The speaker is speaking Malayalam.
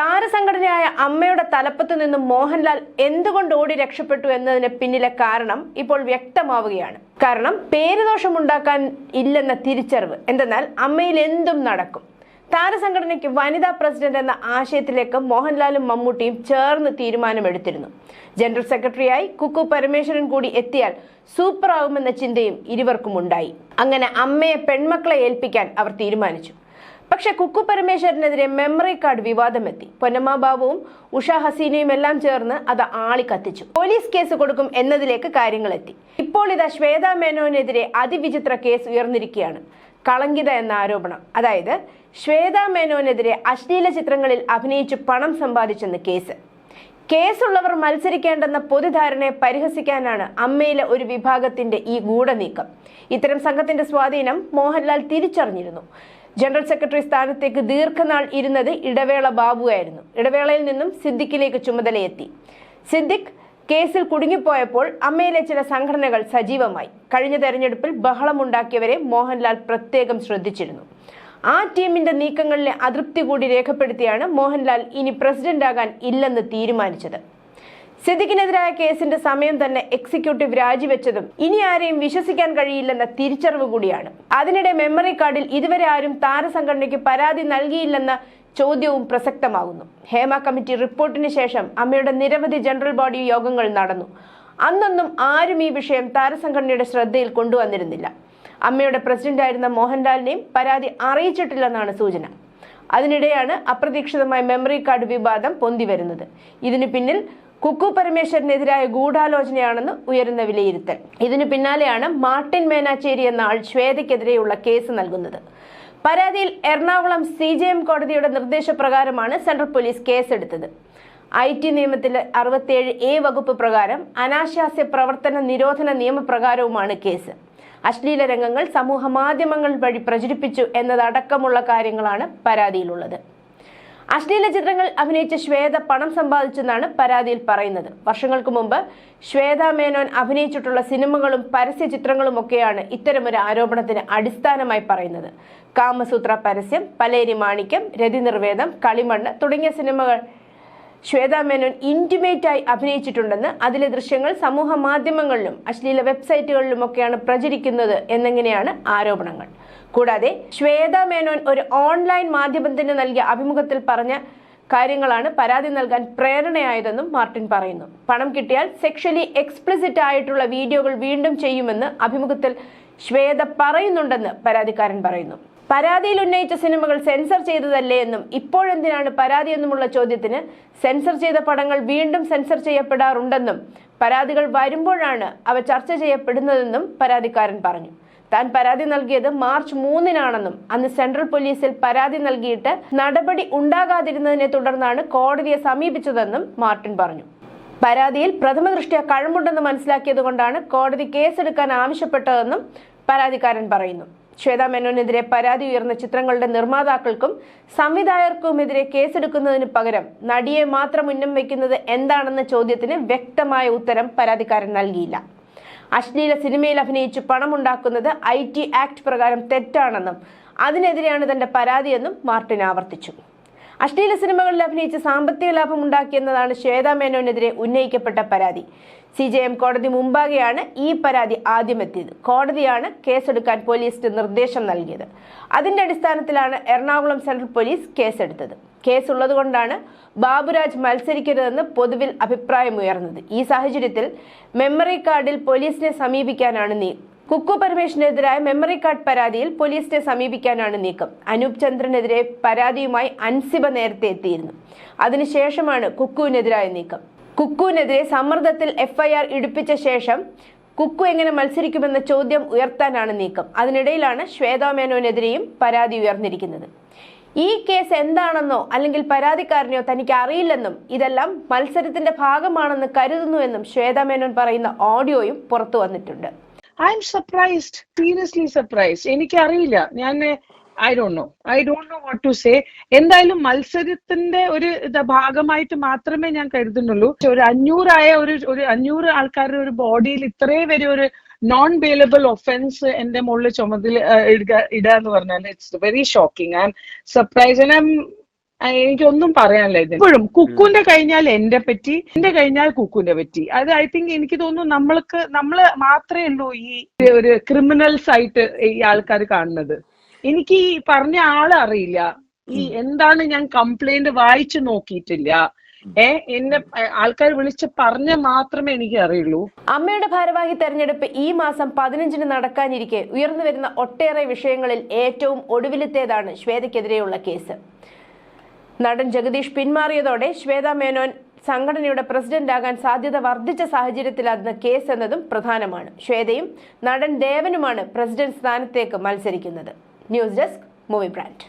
താരസംഘടനയായ അമ്മയുടെ തലപ്പത്ത് നിന്നും മോഹൻലാൽ എന്തുകൊണ്ട് ഓടി രക്ഷപ്പെട്ടു എന്നതിന് പിന്നിലെ കാരണം ഇപ്പോൾ വ്യക്തമാവുകയാണ്. കാരണം പേരുദോഷമുണ്ടാക്കാൻ ഇല്ലെന്ന തിരിച്ചറിവ്. എന്തെന്നാൽ അമ്മയിൽ എന്തും നടക്കും. താരസംഘടനയ്ക്ക് വനിതാ പ്രസിഡന്റ് എന്ന ആശയത്തിലേക്ക് മോഹൻലാലും മമ്മൂട്ടിയും ചേർന്ന് തീരുമാനമെടുത്തിരുന്നു. ജനറൽ സെക്രട്ടറിയായി കുക്കു പരമേശ്വരൻ കൂടി എത്തിയാൽ സൂപ്പറാകുമെന്ന ചിന്തയും ഇരുവർക്കും ഉണ്ടായി അങ്ങനെ അമ്മയെ പെൺമക്കളെ ഏൽപ്പിക്കാൻ അവർ തീരുമാനിച്ചു. പക്ഷെ കുക്കു പരമേശ്വരനെതിരെ മെമ്മറി കാർഡ് വിവാദമെത്തി. പൊന്നമ്മ ബാബുവും ഉഷ ഹസീനയും എല്ലാം ചേർന്ന് അത് ആളി കത്തിച്ചു. പോലീസ് കേസ് കൊടുക്കും എന്നതിലേക്ക് കാര്യങ്ങൾ എത്തി. ഇപ്പോൾ ഇതാ ശ്വേത മേനോനെതിരെ അതിവിചിത്ര കേസ് ഉയർന്നിരിക്കുകയാണ്. കളങ്കിത എന്ന ആരോപണം. അതായത് ശ്വേത മേനോനെതിരെ അശ്ലീല ചിത്രങ്ങളിൽ അഭിനയിച്ച് പണം സമ്പാദിച്ചെന്ന് കേസ്. കേസുള്ളവർ മത്സരിക്കേണ്ടെന്ന പൊതുധാരണയെ പരിഹസിക്കാനാണ് അമ്മയിലെ ഒരു വിഭാഗത്തിന്റെ ഈ ഗൂഢനീക്കം. ഇത്തരം സംഘത്തിന്റെ സ്വാധീനം മോഹൻലാൽ തിരിച്ചറിഞ്ഞിരുന്നു. ജനറൽ സെക്രട്ടറി സ്ഥാനത്തേക്ക് ദീർഘനാൾ ഇരുന്നത് ഇടവേള ബാബുവായിരുന്നു. ഇടവേളയിൽ നിന്നും സിദ്ദിഖിലേക്ക് ചുമതലയെത്തി. സിദ്ദിഖ് കേസിൽ കുടുങ്ങിപ്പോയപ്പോൾ അമ്മയിലെ ചില സംഘടനകൾ സജീവമായി. കഴിഞ്ഞ തെരഞ്ഞെടുപ്പിൽ ബഹളമുണ്ടാക്കിയവരെ മോഹൻലാൽ പ്രത്യേകം ശ്രദ്ധിച്ചിരുന്നു. ആ ടീമിന്റെ നീക്കങ്ങളിലെ അതൃപ്തി കൂടി രേഖപ്പെടുത്തിയാണ് മോഹൻലാൽ ഇനി പ്രസിഡന്റാകാൻ ഇല്ലെന്ന് തീരുമാനിച്ചത്. സിദ്ദിഖിനെതിരായ കേസിന്റെ സമയം തന്നെ എക്സിക്യൂട്ടീവ് രാജിവെച്ചതും ഇനി ആരെയും വിശ്വസിക്കാൻ കഴിയില്ലെന്ന തിരിച്ചറിവ് കൂടിയാണ്. അതിനിടെ മെമ്മറി കാർഡിൽ ഇതുവരെ ആരും താരസംഘടനയ്ക്ക് പരാതി നൽകിയില്ലെന്ന ചോദ്യവും പ്രസക്തമാകുന്നു. ഹേമ കമ്മിറ്റി റിപ്പോർട്ടിന് ശേഷം അമ്മയുടെ നിരവധി ജനറൽ ബോഡി യോഗങ്ങൾ നടന്നു. അന്നൊന്നും ആരും ഈ വിഷയം താരസംഘടനയുടെ ശ്രദ്ധയിൽ കൊണ്ടുവന്നിരുന്നില്ല. അമ്മയുടെ പ്രസിഡന്റായിരുന്ന മോഹൻലാലിനെയും പരാതി അറിയിച്ചിട്ടില്ലെന്നാണ് സൂചന. അതിനിടെയാണ് അപ്രതീക്ഷിതമായ മെമ്മറി കാർഡ് വിവാദം പൊന്തി വരുന്നത്. ഇതിനു പിന്നിൽ കുക്കു പരമേശ്വരനെതിരായ ഗൂഢാലോചനയാണെന്ന് ഉയരുന്ന വിലയിരുത്തൽ. ഇതിനു പിന്നാലെയാണ് മാർട്ടിൻ മേനാച്ചേരി എന്ന ആൾ ശ്വേതയ്ക്കെതിരെയുള്ള കേസ് നൽകുന്നത്. പരാതിയിൽ എറണാകുളം സി ജെ എം കോടതിയുടെ നിർദ്ദേശപ്രകാരമാണ് സെൻട്രൽ പോലീസ് കേസെടുത്തത്. ഐ ടി നിയമത്തിലെ അറുപത്തിയേഴ് എ വകുപ്പ് പ്രകാരം അനാശാസ്യ പ്രവർത്തന നിരോധന നിയമപ്രകാരവുമാണ് കേസ്. അശ്ലീല രംഗങ്ങൾ സമൂഹ മാധ്യമങ്ങൾ വഴി പ്രചരിപ്പിച്ചു എന്നതടക്കമുള്ള കാര്യങ്ങളാണ് പരാതിയിലുള്ളത്. അശ്ലീല ചിത്രങ്ങൾ അഭിനയിച്ച ശ്വേത പണം സമ്പാദിച്ചെന്നാണ് പരാതിയിൽ പറയുന്നത്. വർഷങ്ങൾക്ക് മുമ്പ് ശ്വേത മേനോൻ അഭിനയിച്ചിട്ടുള്ള സിനിമകളും പരസ്യ ചിത്രങ്ങളും ഒക്കെയാണ് ഇത്തരമൊരു ആരോപണത്തിന് അടിസ്ഥാനമായി പറയുന്നത്. കാമസൂത്ര പരസ്യം പലേരി മാണിക്യം രതി നിർവേദം കളിമണ്ണ് തുടങ്ങിയ സിനിമകൾ ശ്വേത മേനോൻ ഇന്റിമേറ്റായി അഭിനയിച്ചിട്ടുണ്ടെന്ന് അതിലെ ദൃശ്യങ്ങൾ സമൂഹ മാധ്യമങ്ങളിലും അശ്ലീല വെബ്സൈറ്റുകളിലുമൊക്കെയാണ് പ്രചരിക്കുന്നത് എന്നിങ്ങനെയാണ് ആരോപണങ്ങൾ. കൂടാതെ ശ്വേത മേനോൻ ഒരു ഓൺലൈൻ മാധ്യമത്തിന് നൽകിയ അഭിമുഖത്തിൽ പറഞ്ഞ കാര്യങ്ങളാണ് പരാതി നൽകാൻ പ്രേരണയായതെന്നും മാർട്ടിൻ പറയുന്നു. പണം കിട്ടിയാൽ സെക്ഷലി എക്സ്പ്ലിസിറ്റ് ആയിട്ടുള്ള വീഡിയോകൾ വീണ്ടും ചെയ്യുമെന്ന് അഭിമുഖത്തിൽ ശ്വേത പറയുന്നുണ്ടെന്ന് പരാതിക്കാരൻ പറയുന്നു. പരാതിയിൽ ഉന്നയിച്ച സിനിമകൾ സെൻസർ ചെയ്തതല്ലേ എന്നും ഇപ്പോഴെന്തിനാണ് പരാതി എന്നുമുള്ള ചോദ്യത്തിന് സെൻസർ ചെയ്ത പടങ്ങൾ വീണ്ടും സെൻസർ ചെയ്യപ്പെടാറുണ്ടെന്നും പരാതികൾ വരുമ്പോഴാണ് അവ ചർച്ച ചെയ്യപ്പെടുന്നതെന്നും പരാതിക്കാരൻ പറഞ്ഞു. താൻ പരാതി നൽകിയത് മാർച്ച് മൂന്നിനാണെന്നും അന്ന് സെൻട്രൽ പോലീസിൽ പരാതി നൽകിയിട്ട് നടപടി ഉണ്ടാകാതിരുന്നതിനെ തുടർന്നാണ് കോടതിയെ സമീപിച്ചതെന്നും മാർട്ടിൻ പറഞ്ഞു. പരാതിയിൽ പ്രഥമ ദൃഷ്ട്യാ കഴമ്പുണ്ടെന്ന് മനസ്സിലാക്കിയത് കൊണ്ടാണ് കോടതി കേസെടുക്കാൻ ആവശ്യപ്പെട്ടതെന്നും പരാതിക്കാരൻ പറയുന്നു. ശ്വേത മേനോനെതിരെ പരാതി ഉയർന്ന ചിത്രങ്ങളുടെ നിർമ്മാതാക്കൾക്കും സംവിധായകർക്കുമെതിരെ കേസെടുക്കുന്നതിന് പകരം നടിയെ മാത്രം ഉന്നം വയ്ക്കുന്നത് എന്താണെന്ന ചോദ്യത്തിന് വ്യക്തമായ ഉത്തരം പരാതിക്കാരൻ നൽകിയില്ല. അശ്ലീല സിനിമയിൽ അഭിനയിച്ച് പണമുണ്ടാക്കുന്നത് ഐ ടി ആക്ട് പ്രകാരം തെറ്റാണെന്നും അതിനെതിരെയാണ് തന്റെ പരാതിയെന്നും മാർട്ടിൻ ആവർത്തിച്ചു. അശ്ലീല സിനിമകളിൽ അഭിനയിച്ച് സാമ്പത്തിക ലാഭം ഉണ്ടാക്കിയെന്നതാണ് ശ്വേതാ മേനോനെതിരെ ഉന്നയിക്കപ്പെട്ട പരാതി. സി ജെ എം കോടതി മുമ്പാകെയാണ് ഈ പരാതി ആദ്യമെത്തിയത്. കോടതിയാണ് കേസെടുക്കാൻ പോലീസിന് നിർദ്ദേശം നൽകിയത്. അതിന്റെ അടിസ്ഥാനത്തിലാണ് എറണാകുളം സെൻട്രൽ പോലീസ് കേസെടുത്തത്. കേസ് ഉള്ളതുകൊണ്ടാണ് ബാബുരാജ് മത്സരിക്കരുതെന്ന് പൊതുവിൽ അഭിപ്രായമുയർന്നത്. ഈ സാഹചര്യത്തിൽ മെമ്മറി കാർഡിൽ പോലീസിനെ സമീപിക്കാനാണ് നീ കുക്കു പരമേഷിനെതിരായ മെമ്മറി കാർഡ് പരാതിയിൽ പോലീസിനെ സമീപിക്കാനാണ് നീക്കം. അനൂപ് ചന്ദ്രനെതിരെ പരാതിയുമായി അൻസിബ നേരത്തെ എത്തിയിരുന്നു. അതിനുശേഷമാണ് കുക്കുവിനെതിരായ നീക്കം. കുക്കുവിനെതിരെ സമ്മർദ്ദത്തിൽ എഫ്ഐആർ ഇടിപ്പിച്ച ശേഷം കുക്കു എങ്ങനെ മത്സരിക്കുമെന്ന ചോദ്യം ഉയർത്താനാണ് നീക്കം. അതിനിടയിലാണ് ശ്വേതാ മേനോനെതിരെയും പരാതി ഉയർന്നിരിക്കുന്നത്. ഈ കേസ് എന്താണെന്നോ അല്ലെങ്കിൽ പരാതിക്കാരനെയോ തനിക്ക് അറിയില്ലെന്നും ഇതെല്ലാം മത്സരത്തിന്റെ ഭാഗമാണെന്ന് കരുതുന്നുവെന്നും ശ്വേതാ മേനോൻ പറയുന്ന ഓഡിയോയും പുറത്തു വന്നിട്ടുണ്ട്. I am surprised seriously surprised എനിക്കറിയില്ല. ഞാൻ I don't know I don't know what to say എന്തായാലും മത്സരത്തിന്റെ ഒരു ഭാഗമായിട്ട് മാത്രമേ ഞാൻ കരുതുന്നുള്ളൂ. ഒരു അഞ്ഞൂറായ ഒരു ഒരു അഞ്ഞൂറ് ആൾക്കാരുടെ ഒരു ബോഡിയിൽ ഇത്രയും വരെ ഒരു നോൺ ബെയിലബിൾ ഒഫൻസ് എന്റെ മുകളിൽ ചുമതല ഇടുക എന്ന് പറഞ്ഞാൽ it's very shocking I am surprise I am ah, എനിക്കൊന്നും പറയാനില്ല ഇത് ഇപ്പോഴും കുക്കുന്റെ കഴിഞ്ഞാൽ എന്റെ പറ്റി എന്റെ കഴിഞ്ഞാൽ കുക്കുന്റെ പറ്റി. അത് ഐ തിങ്ക് എനിക്ക് തോന്നുന്നു നമ്മൾക്ക് നമ്മൾ മാത്രമേ ഉള്ളൂ ഈ ഒരു ക്രിമിനൽസ് ആയിട്ട് ഈ ആൾക്കാർ കാണുന്നത്. എനിക്ക് ഈ പറഞ്ഞ ആൾ അറിയില്ല. ഈ എന്താണ് ഞാൻ കംപ്ലൈന്റ് വായിച്ചു നോക്കിയിട്ടില്ല. ഏ എന്നെ ആൾക്കാർ വിളിച്ച് പറഞ്ഞ മാത്രമേ എനിക്ക് അറിയുള്ളൂ. അമ്മയുടെ ഭാരവാഹി തെരഞ്ഞെടുപ്പ് ഈ മാസം പതിനഞ്ചിന് നടക്കാനിരിക്കെ ഉയർന്നു വരുന്ന ഒട്ടേറെ വിഷയങ്ങളിൽ ഏറ്റവും ഒടുവിലത്തേതാണ് ശ്വേതയ്ക്കെതിരെയുള്ള കേസ്. നടൻ ജഗദീഷ് പിന്മാറിയതോടെ ശ്വേത മേനോൻ സംഘടനയുടെ പ്രസിഡന്റാകാൻ സാധ്യത വർദ്ധിച്ച സാഹചര്യത്തിലായിരുന്നു കേസ് എന്നതും പ്രധാനമാണ്. ശ്വേതയും നടൻ ദേവനുമാണ് പ്രസിഡന്റ് സ്ഥാനത്തേക്ക് മത്സരിക്കുന്നത്. News desk movie brand.